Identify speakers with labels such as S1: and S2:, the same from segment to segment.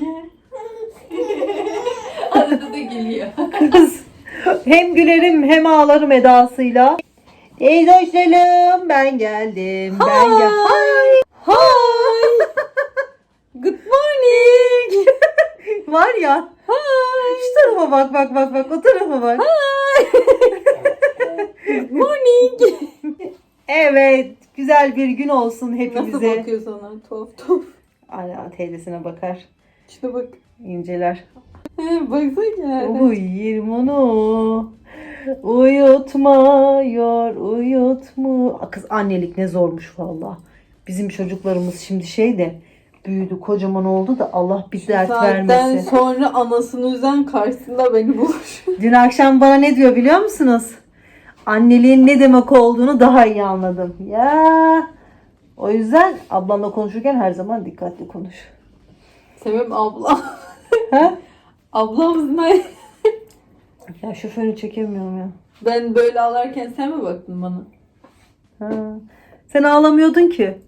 S1: Arada da geliyor.
S2: Kız. Hem gülerim hem ağlarım edasıyla. Teyzoşlarım ben geldim. Ben gel. Hay.
S1: Hi. Good morning.
S2: Var ya. Şu tarafa bak bak bak bak o tarafa bak.
S1: Good morning.
S2: Evet güzel bir gün olsun
S1: Nasıl
S2: hepimize.
S1: bakıyor sana? Tuhaf tuhaf.
S2: Ala teyzesine bakar.
S1: Bak.
S2: inceler.
S1: Baksana.
S2: Uyuyayım onu. Uyutmuyor, uyutmu. Aa, Kız annelik ne zormuş valla. Bizim çocuklarımız şimdi şey de büyüdü, kocaman oldu da Allah bir dert
S1: Saatten
S2: vermesin.
S1: sonra anasını üzen karşısında beni bulur.
S2: Dün akşam bana ne diyor biliyor musunuz? Anneliğin ne demek olduğunu daha iyi anladım. Ya. O yüzden ablanla konuşurken her zaman dikkatli konuş.
S1: Sevim abla.
S2: Ha?
S1: Ablamız ne?
S2: Ya şoförü çekemiyorum ya.
S1: Ben böyle ağlarken sen mi baktın bana?
S2: Ha. Sen ağlamıyordun ki.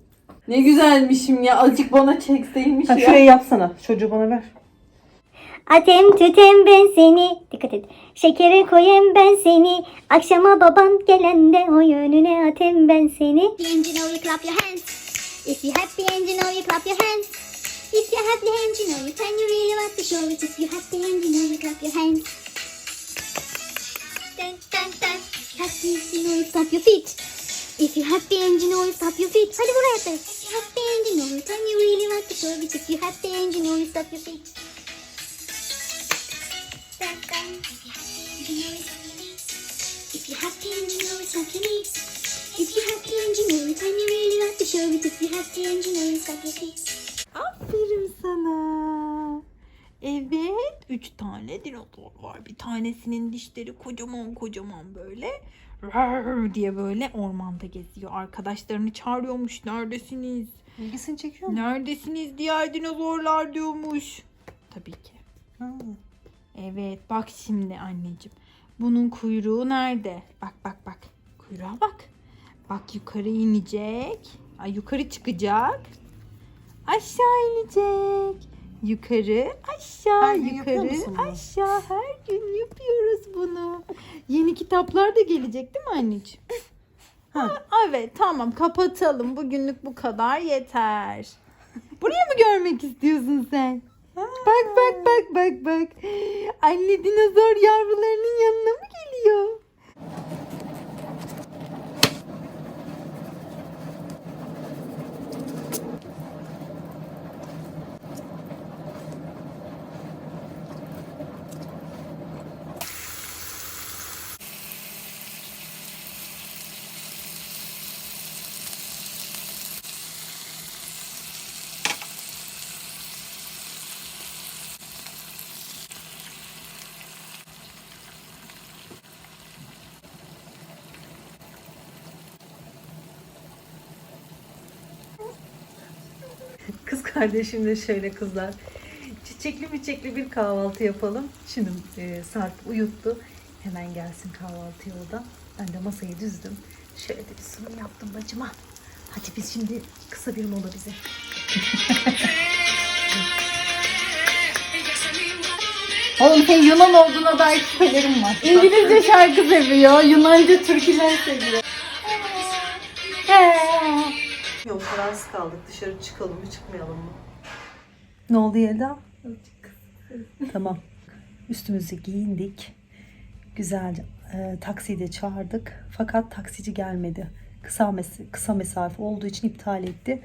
S1: Ne güzelmişim ya. Azıcık bana çekseymiş
S2: Ha,
S1: ya.
S2: şurayı yapsana. Çocuğu bana ver.
S3: Atem tütem ben seni dikkat et şekere koyayım ben seni akşama baban gelende o yönüne atem ben seni
S4: and you know you clap your hands. If you happy and you know you clap your hands. If you're happy and you know it and you really want to show it. If you're happy and you know you clap your hands. Dun, dun, dun. Happy you know you stomp your feet. If you're happy and you know you stomp your feet. Hadi buraya da. If you're happy and you know it and you really want to show it. If you're happy and you know you stomp your feet. Dun, dun. If you're happy and you know you stomp your knees. If you're happy and you know it and you really want to show it. If you're happy and you know you stomp your feet.
S5: Aferin sana. Evet, üç tane dinozor var. Bir tanesinin dişleri kocaman kocaman böyle. Rar diye böyle ormanda geziyor. Arkadaşlarını çağırıyormuş. Neredesiniz?
S2: İlgisini çekiyor mu?
S5: Neredesiniz diğer dinozorlar diyormuş. Tabii ki. Evet, bak şimdi anneciğim. Bunun kuyruğu nerede? Bak bak bak. Kuyruğa bak. Bak yukarı inecek. Ay yukarı çıkacak. Aşağı inecek. Yukarı, aşağı,
S2: Her
S5: yukarı, aşağı. Her gün yapıyoruz bunu. Yeni kitaplar da gelecek değil mi anneciğim?
S2: Ha.
S5: Evet tamam kapatalım. Bugünlük bu kadar yeter. Buraya mı görmek istiyorsun sen? Bak bak bak bak bak. Anne dinozor yavrularının yanına mı geliyor?
S2: Kız kardeşim de şöyle kızlar. Çiçekli miçekli bir kahvaltı yapalım. Şimdi e, Sarp uyuttu. Hemen gelsin kahvaltıya o da. Ben de masayı düzdüm. Şöyle de bir sunum yaptım bacıma. Hadi biz şimdi kısa bir mola bize.
S1: Oğlum senin Yunan olduğuna dair şüphelerim var. İngilizce şarkı seviyor. Yunanca türküler seviyor.
S2: Yok kararsız kaldık. Dışarı çıkalım mı çıkmayalım mı? Ne oldu Yelda? tamam. Üstümüzü giyindik. Güzelce e, taksiyi de çağırdık. Fakat taksici gelmedi. Kısa, mes- kısa mesafe olduğu için iptal etti.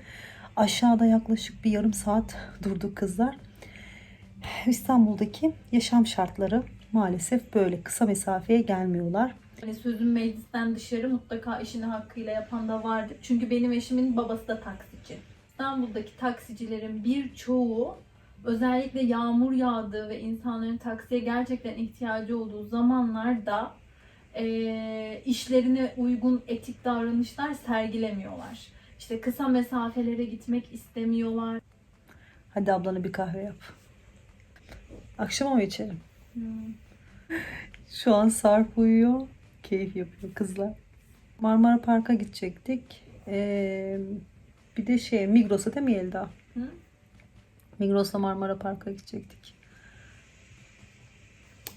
S2: Aşağıda yaklaşık bir yarım saat durduk kızlar. İstanbul'daki yaşam şartları maalesef böyle kısa mesafeye gelmiyorlar.
S1: Hani sözün meclisten dışarı mutlaka işini hakkıyla yapan da vardır. Çünkü benim eşimin babası da taksici. İstanbul'daki taksicilerin birçoğu özellikle yağmur yağdığı ve insanların taksiye gerçekten ihtiyacı olduğu zamanlarda eee, işlerine uygun etik davranışlar sergilemiyorlar. İşte kısa mesafelere gitmek istemiyorlar.
S2: Hadi ablana bir kahve yap. Akşama mı içelim? Şu an Sarp uyuyor. Keyif yapıyor kızlar. Marmara Park'a gidecektik. Ee, bir de şey Migros'a değil mi Yelda?
S1: Hı?
S2: Migros'la Marmara Park'a gidecektik.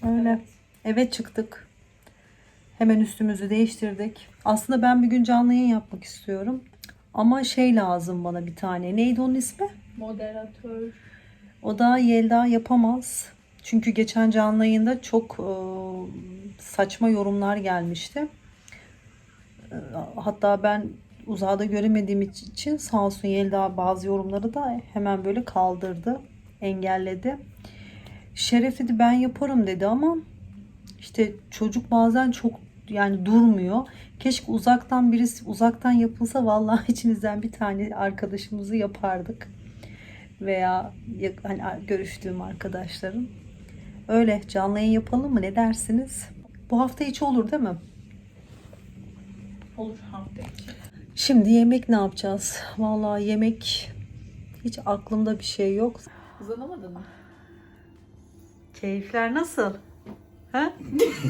S2: Öyle. Eve çıktık. Hemen üstümüzü değiştirdik. Aslında ben bir gün canlı yayın yapmak istiyorum. Ama şey lazım bana bir tane. Neydi onun ismi?
S1: Moderatör.
S2: O da Yelda yapamaz. Çünkü geçen canlı yayında çok e, saçma yorumlar gelmişti. E, hatta ben uzağda göremediğim için sağ olsun Yelda bazı yorumları da hemen böyle kaldırdı, engelledi. Şeref dedi ben yaparım dedi ama işte çocuk bazen çok yani durmuyor. Keşke uzaktan birisi uzaktan yapılsa vallahi içinizden bir tane arkadaşımızı yapardık veya hani görüştüğüm arkadaşlarım. Öyle canlı yayın yapalım mı? Ne dersiniz? Bu hafta içi olur değil mi?
S1: Olur hafta içi.
S2: Şimdi yemek ne yapacağız? Vallahi yemek hiç aklımda bir şey yok.
S1: Uzanamadın mı?
S2: Keyifler nasıl? Ha?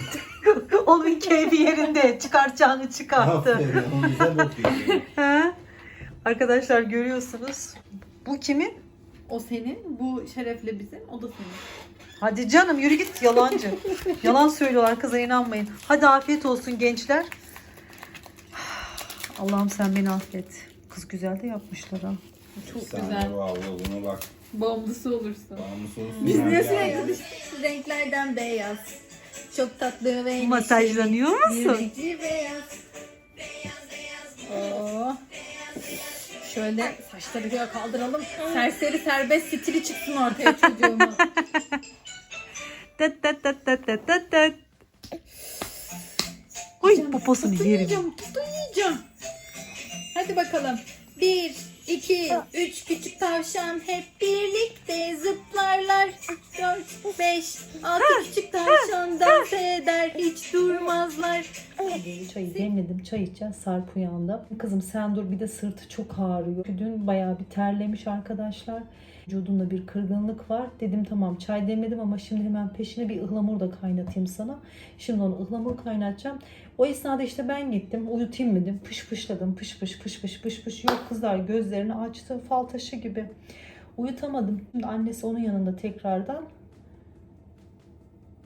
S2: Onun keyfi yerinde. Çıkartacağını çıkarttı.
S6: Aferin, onu güzel bakıyorsun.
S2: Ha? Arkadaşlar görüyorsunuz. Bu kimin?
S1: O senin, bu şerefle bizim, o da senin.
S2: Hadi canım yürü git yalancı. Yalan söylüyorlar kıza inanmayın. Hadi afiyet olsun gençler. Allah'ım sen beni affet. Kız güzel de yapmışlar ha.
S1: Çok
S6: Sen
S1: güzel.
S6: de vallahi buna bak.
S1: Bağımlısı olursun.
S6: Bağımlısı olsun.
S1: Biz niye sürekli şu renklerden beyaz. Çok tatlı ve
S2: Masajlanıyor musun?
S1: Yürekli beyaz. Oo. Şöyle saçları böyle kaldıralım. Serseri serbest stili çıksın ortaya çocuğumun.
S2: Tıt tıt tıt tıt tıt tıt tıt. Uy poposunu yerim.
S1: Yiyeceğim, yiyeceğim. Hadi bakalım. Bir, iki, üç küçük tavşan hep birlikte zıplarlar. Dört, beş, altı küçük tavşan dans eder hiç durmazlar.
S2: Çayı demledim. Çay içeceğiz. Sarp uyandı. Kızım sen dur bir de sırtı çok ağrıyor. Dün bayağı bir terlemiş arkadaşlar. Vücudunda bir kırgınlık var. Dedim tamam çay demledim ama şimdi hemen peşine bir ıhlamur da kaynatayım sana. Şimdi onu ıhlamur kaynatacağım. O esnada işte ben gittim. Uyutayım dedim. Pış pışladım. Pış pış pış pış pış pış. Yok kızlar gözlerini açtı. Fal taşı gibi. Uyutamadım. Şimdi annesi onun yanında tekrardan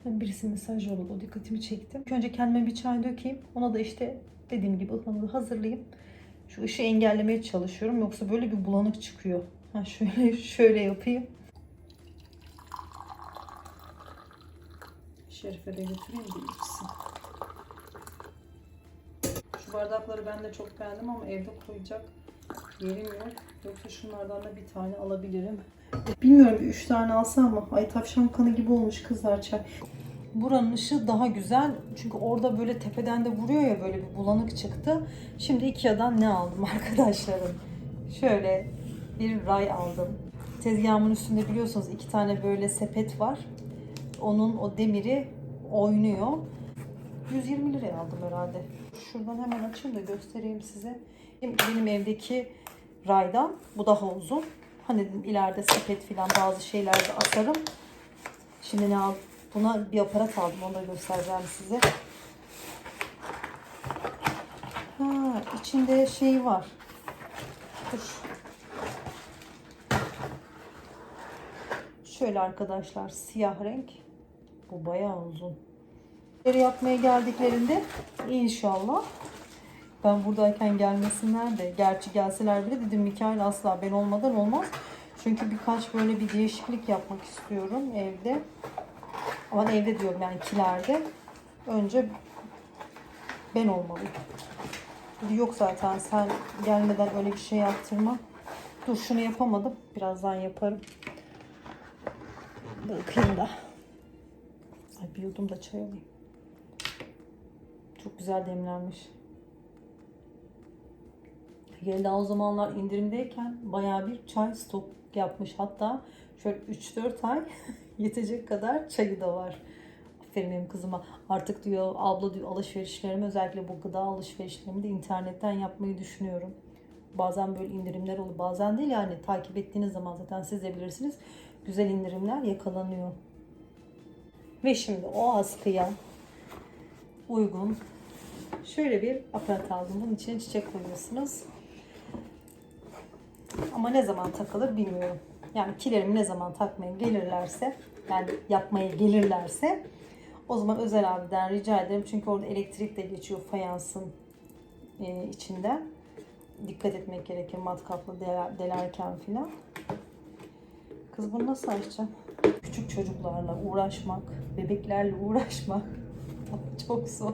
S2: Birisi mesaj yolladı. O dikkatimi çekti. Önce kendime bir çay dökeyim. Ona da işte dediğim gibi ıhlamuru hazırlayayım. Şu ışığı engellemeye çalışıyorum. Yoksa böyle bir bulanık çıkıyor. Ha şöyle şöyle yapayım. Şerife de götüreyim de içsin. Şu bardakları ben de çok beğendim ama evde koyacak yerim yok. Yoksa şunlardan da bir tane alabilirim. Bilmiyorum bir üç tane alsam mı? Ay tavşan kanı gibi olmuş kızlar çay. Buranın ışığı daha güzel. Çünkü orada böyle tepeden de vuruyor ya böyle bir bulanık çıktı. Şimdi Ikea'dan ne aldım arkadaşlarım? Şöyle bir ray aldım. Tezgahımın üstünde biliyorsunuz iki tane böyle sepet var. Onun o demiri oynuyor. 120 liraya aldım herhalde. Şuradan hemen açayım da göstereyim size. Benim evdeki raydan bu daha uzun. Hani dedim ileride sepet falan bazı şeyler de asarım. Şimdi ne aldım? Buna bir aparat aldım. Onu da göstereceğim size. Ha, içinde şey var. Dur. Şöyle arkadaşlar siyah renk. Bu bayağı uzun. Yapmaya geldiklerinde inşallah ben buradayken gelmesinler de gerçi gelseler bile dedim Mikail asla ben olmadan olmaz. Çünkü birkaç böyle bir değişiklik yapmak istiyorum evde. Ama evde diyorum yani kilerde. Önce ben olmalıyım. Yok zaten sen gelmeden öyle bir şey yaptırma. Dur şunu yapamadım. Birazdan yaparım. Bakayım da. Ay bir yudum da çay alayım. Çok güzel demlenmiş. Yelda o zamanlar indirimdeyken bayağı bir çay stok yapmış. Hatta şöyle 3-4 ay yetecek kadar çayı da var. Aferin benim kızıma. Artık diyor abla diyor alışverişlerimi özellikle bu gıda alışverişlerimi de internetten yapmayı düşünüyorum. Bazen böyle indirimler oluyor. Bazen değil yani takip ettiğiniz zaman zaten siz de bilirsiniz. Güzel indirimler yakalanıyor. Ve şimdi o askıya uygun şöyle bir aparat aldım. Bunun içine çiçek koyuyorsunuz. Ama ne zaman takılır bilmiyorum. Yani kilerimi ne zaman takmaya gelirlerse, yani yapmaya gelirlerse o zaman Özel abiden rica ederim. Çünkü orada elektrik de geçiyor fayansın e, içinden. Dikkat etmek gerekir matkapla deler, delerken filan. Kız bunu nasıl açacağım? Küçük çocuklarla uğraşmak, bebeklerle uğraşmak çok zor.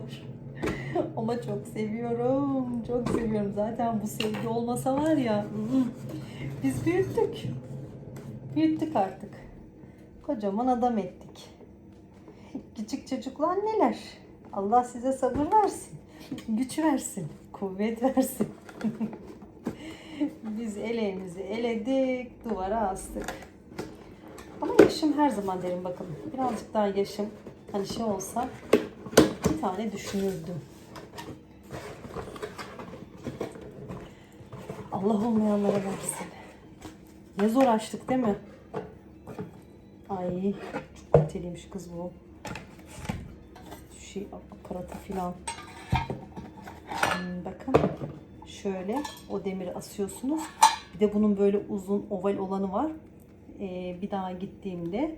S2: Ama çok seviyorum. Çok seviyorum. Zaten bu sevgi olmasa var ya. Biz büyüttük. Büyüttük artık. Kocaman adam ettik. Küçük çocuklar neler? Allah size sabır versin. Güç versin. Kuvvet versin. Biz eleğimizi eledik. Duvara astık. Ama yaşım her zaman derim bakın. Birazcık daha yaşım hani şey olsa bir tane düşünürdüm. Allah olmayanlara versin. Ne zor açtık değil mi? Ay çok kaliteliymiş kız bu. Şu şey aparatı filan. Hmm, bakın şöyle o demiri asıyorsunuz. Bir de bunun böyle uzun oval olanı var. Ee, bir daha gittiğimde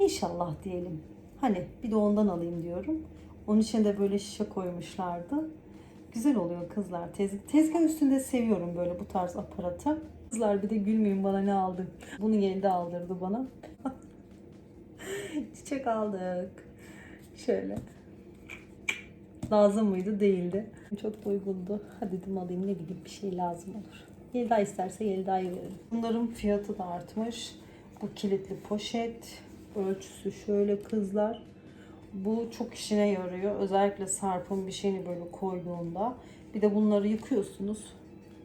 S2: inşallah diyelim. Hani bir de ondan alayım diyorum. Onun içine de böyle şişe koymuşlardı. Güzel oluyor kızlar. Tez, tezgah üstünde seviyorum böyle bu tarz aparatı. Kızlar bir de gülmeyin bana ne aldın. Bunu Yelda aldırdı bana. Çiçek aldık. Şöyle. Lazım mıydı? Değildi. Çok da uygundu. Hadi dedim alayım ne bileyim bir şey lazım olur. Yelda isterse Yelda'yı veririm. Bunların fiyatı da artmış. Bu kilitli poşet. Ölçüsü şöyle kızlar. Bu çok işine yarıyor. Özellikle Sarp'ın bir şeyini böyle koyduğunda. Bir de bunları yıkıyorsunuz.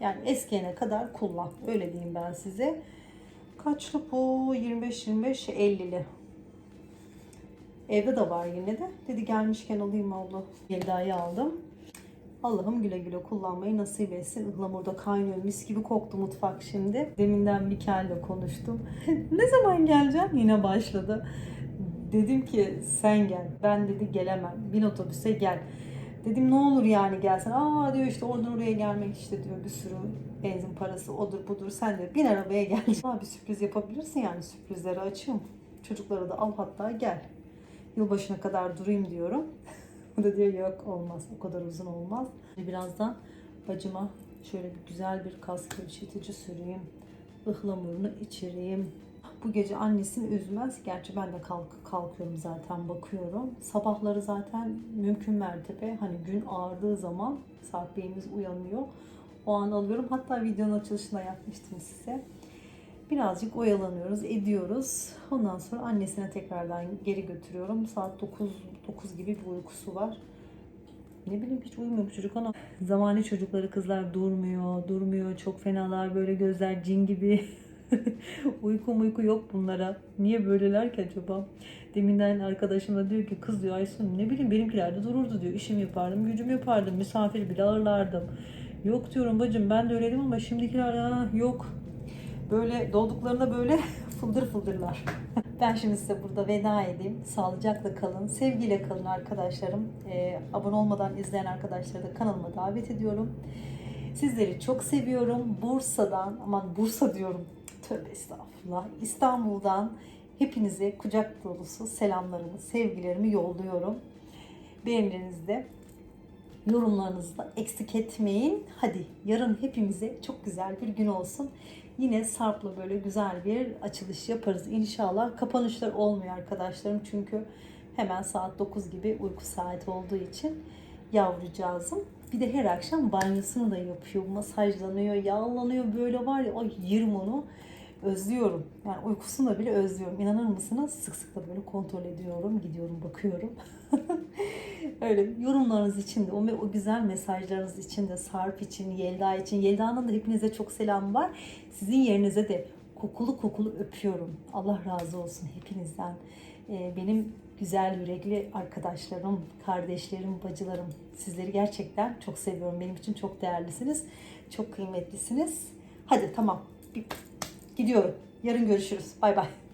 S2: Yani eskiyene kadar kullan. Öyle diyeyim ben size. Kaçlı bu? 25-25 50'li. Evde de var yine de. Dedi gelmişken alayım abla. Yelda'yı aldım. Allah'ım güle güle kullanmayı nasip etsin. Ihlamurda kaynıyor. Mis gibi koktu mutfak şimdi. Deminden Mikel'le konuştum. ne zaman geleceğim? Yine başladı. Dedim ki sen gel. Ben dedi gelemem. Bin otobüse gel. Dedim ne olur yani gelsen. Aa diyor işte oradan oraya gelmek işte diyor bir sürü benzin parası odur budur. Sen de bin arabaya gel. Aa, bir sürpriz yapabilirsin yani sürprizleri açıyorum. Çocukları da al hatta gel. Yılbaşına kadar durayım diyorum. O da diyor yok olmaz o kadar uzun olmaz. Birazdan bacıma şöyle bir güzel bir kas gevşetici süreyim. Ihlamurunu içireyim. Bu gece annesini üzmez. Gerçi ben de kalk, kalkıyorum zaten bakıyorum. Sabahları zaten mümkün mertebe hani gün ağardığı zaman Sarp Bey'imiz uyanıyor. O an alıyorum. Hatta videonun açılışında yapmıştım size. Birazcık oyalanıyoruz, ediyoruz. Ondan sonra annesine tekrardan geri götürüyorum. Saat 9, 9 gibi bir uykusu var. Ne bileyim hiç uyumuyor bu çocuk ama zamane çocukları kızlar durmuyor, durmuyor. Çok fenalar böyle gözler cin gibi. uyku uyku yok bunlara. Niye böyleler ki acaba? Deminden arkadaşım da diyor ki kız diyor Aysun ne bileyim benimkiler de dururdu diyor. İşimi yapardım, gücümü yapardım, misafir bile ağırlardım. Yok diyorum bacım ben de öyleydim ama şimdikiler ha, yok. Böyle doğduklarında böyle fıldır fıldırlar. Ben şimdi size burada veda edeyim. Sağlıcakla kalın, sevgiyle kalın arkadaşlarım. Ee, abone olmadan izleyen arkadaşları da kanalıma davet ediyorum. Sizleri çok seviyorum. Bursa'dan, aman Bursa diyorum. Tövbe estağfurullah. İstanbul'dan hepinize kucak dolusu selamlarımı, sevgilerimi yolluyorum. Beğenilerinizi de yorumlarınızı da eksik etmeyin. Hadi yarın hepimize çok güzel bir gün olsun. Yine Sarp'la böyle güzel bir açılış yaparız inşallah. Kapanışlar olmuyor arkadaşlarım çünkü hemen saat 9 gibi uyku saati olduğu için yavrucağızım. Bir de her akşam banyosunu da yapıyor, masajlanıyor, yağlanıyor böyle var ya ay yerim onu. Özlüyorum. Yani uykusunu da bile özlüyorum. İnanır mısınız? Sık sık da böyle kontrol ediyorum, gidiyorum, bakıyorum. Öyle yorumlarınız için de, o, o güzel mesajlarınız için de, Sarp için, Yelda için, Yelda'nın da hepinize çok selam var. Sizin yerinize de kokulu kokulu öpüyorum. Allah razı olsun hepinizden. Ee, benim güzel yürekli arkadaşlarım, kardeşlerim, bacılarım. Sizleri gerçekten çok seviyorum. Benim için çok değerlisiniz. Çok kıymetlisiniz. Hadi tamam. Gidiyorum. Yarın görüşürüz. Bay bay.